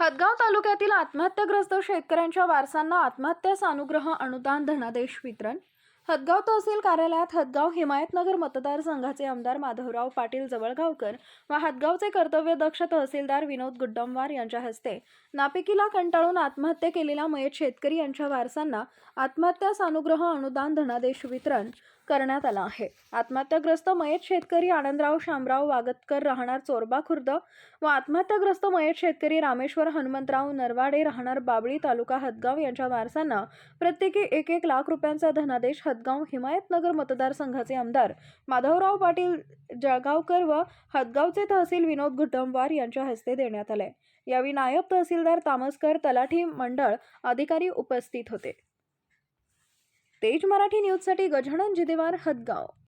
हदगाव तालुक्यातील आत्महत्याग्रस्त शेतकऱ्यांच्या वारसांना आत्महत्या सानुग्रह अनुदान धनादेश वितरण हदगाव तहसील कार्यालयात हदगाव हिमायतनगर मतदारसंघाचे आमदार माधवराव पाटील जवळगावकर व हदगावचे कर्तव्यदक्ष तहसीलदार विनोद गुड्डमवार यांच्या हस्ते नापिकीला कंटाळून आत्महत्या केलेल्या मयत शेतकरी यांच्या वारसांना आत्महत्या सानुग्रह अनुदान धनादेश वितरण करण्यात आला आहे. आत्महत्याग्रस्त मयत शेतकरी आनंदराव शामराव वागतकर राहणार चोरबा खुर्द व आत्महत्याग्रस्त मयत शेतकरी रामेश्वर हनुमंतराव नरवाडे राहणार बाबळी तालुका हदगाव यांच्या वारसांना प्रत्येकी एक एक लाख रुपयांचा धनादेश हदगाव हिमायतनगर मतदारसंघाचे आमदार माधवराव पाटील जळगावकर व हदगावचे तहसील विनोद गुड्डमवार यांच्या हस्ते देण्यात आले. यावेळी नायब तहसीलदार तामसकर तलाठी मंडळ अधिकारी उपस्थित होते. तेज मराठी न्यूजसाठी गजानन जिदेवार हदगाव.